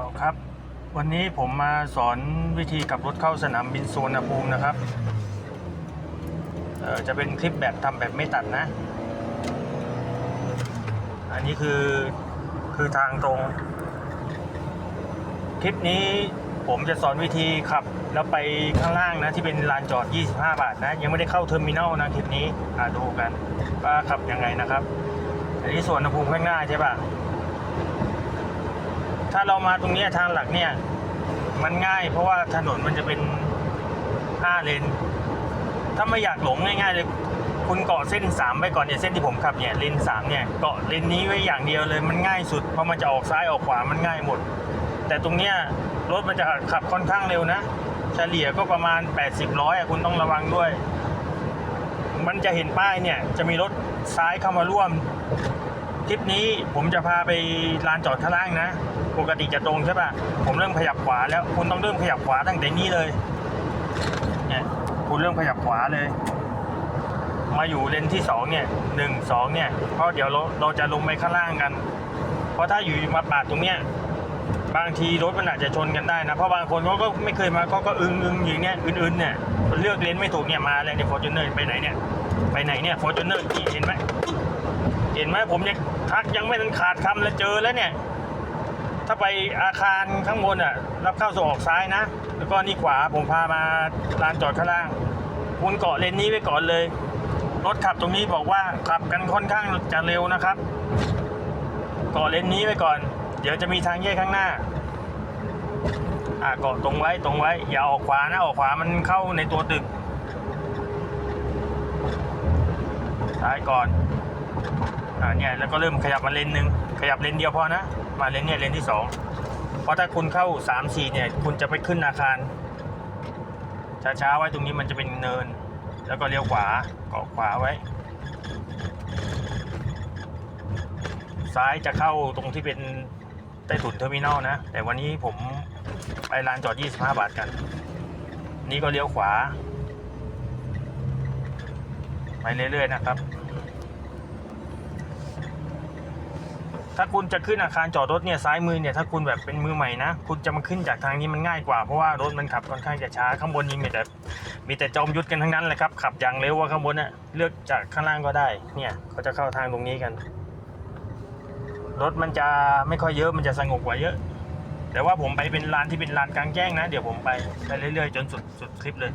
เอาครับ วันนี้ผมมาสอนวิธีขับรถเข้าสนามบินสุวรรณภูมินะครับเออจะเป็นคลิปแบบทำแบบไม่ตัดนะ อันนี้คือคือทางตรง คลิปนี้ผมจะสอนวิธีขับแล้วไปข้างล่างนะที่เป็นลานจอด 25 บาทนะ ยังไม่ได้เข้าเทอร์มินอลนะคลิปนี้อ่าดูกันว่าขับยังไงนะครับ อันนี้สวนภูมิข้างหน้าใช่ปะ ถ้าเรามาตรงนี้ทางหลักเนี่ย มันง่ายเพราะว่าถนนมันจะเป็น5เลน ถ้าไม่อยากหลงง่ายๆเลย คุณเกาะเส้น3ไปก่อนเนี่ยเส้นที่ผมขับเนี่ยเลน3เนี่ยเกาะเลนนี้ไว้อย่างเดียวเลยมันง่ายสุดเพราะมันจะออกซ้ายออกขวามันง่ายหมด แต่ตรงเนี้ยรถมันจะขับค่อนข้างเร็วนะเฉลี่ยก็ประมาณ 80ร้อยคุณต้องระวังด้วย มันจะเห็นป้ายเนี่ย จะมีรถซ้ายเข้ามาร่วม คลิปนี้ผมจะพาไปลานจอดข้างล่างนะ ปกติจะตรงใช่ปะผมเริ่มขยับขวาแล้วคุณต้องเริ่มขยับขวาตั้งแต่นี้เลย เนี่ยคุณเริ่มขยับขวาเลย มาอยู่เลนที่สองเนี่ยหนึ่งสองเนี่ย เพราะเดี๋ยวเราเราจะลงไปข้างล่างกัน เพราะถ้าอยู่มาปาดตรงเนี้ยบางทีรถมันอาจจะชนกันได้นะ เพราะบางคนเขาก็ไม่เคยมาเขาก็อึงอึงอย่างเนี้ยอึนอึนเนี่ยเลือกเลนไม่ถูกเนี่ยมาเลยเนี่ยฟอร์จูเนอร์ไปไหนเนี่ยไปไหนเนี่ยฟอร์จูเนอร์เห็นไหมเห็นไหมผมยังทักยังไม่ทันขาดคำเลยเจอแล้วเนี่ย ถ้าไปอาคารข้างบนอะรับเข้าส่งออกซ้ายนะ แล้วก็นี่ขวาผมพามาลานจอดข้างล่างคุณเกาะเลนนี้ไว้ก่อนเลย รถขับตรงนี้บอกว่าขับกันค่อนข้างจะเร็วนะครับ เกาะเลนนี้ไว้ก่อน เดี๋ยวจะมีทางแยกข้างหน้าอ่าเกาะตรงไว้ตรงไว้อย่าออกขวานะออกขวามันเข้าในตัวตึกซ้ายก่อน อ่าเนี่ยแล้วก็เริ่มขยับมาเลนหนึ่งขยับเลนเดียวพอนะ มาเลนเนี่ยเลนที่สองเพราะถ้าคุณเข้าสามสี่เนี่ยคุณจะไปขึ้นอาคารช้าๆไว้ตรงนี้มันจะเป็นเนิน แล้วก็เลี้ยวขวาเกาะขวาไว้ ซ้ายจะเข้าตรงที่เป็นใต้ถุนเทอร์มินอลนะ แต่วันนี้ผมไปลานจอด 25 บาทกัน นี่ก็เลี้ยวขวา ไปเรื่อยๆนะครับ ถ้าคุณจะขึ้นอาคารจอดรถเนี่ยซ้ายมือเนี่ยถ้าคุณแบบเป็นมือใหม่นะคุณจะมาขึ้นจากทางนี้มันง่ายกว่าเพราะว่ารถมันขับค่อนข้างจะช้าข้างบนนี้มีแต่มีแต่จอมยุทธกันทั้งนั้นเลยครับขับอย่างเร็วว่าข้างบนน่ะเลือกจากข้างล่างก็ได้เนี่ยเขาจะเข้าทางตรงนี้กัน รถมันจะไม่ค่อยเยอะมันจะสงบกว่าเยอะ แต่ว่าผมไปเป็นลานที่เป็นลานกลางแจ้งนะ เดี๋ยวผมไปไปเรื่อยๆจนสุดสุดคลิปเลย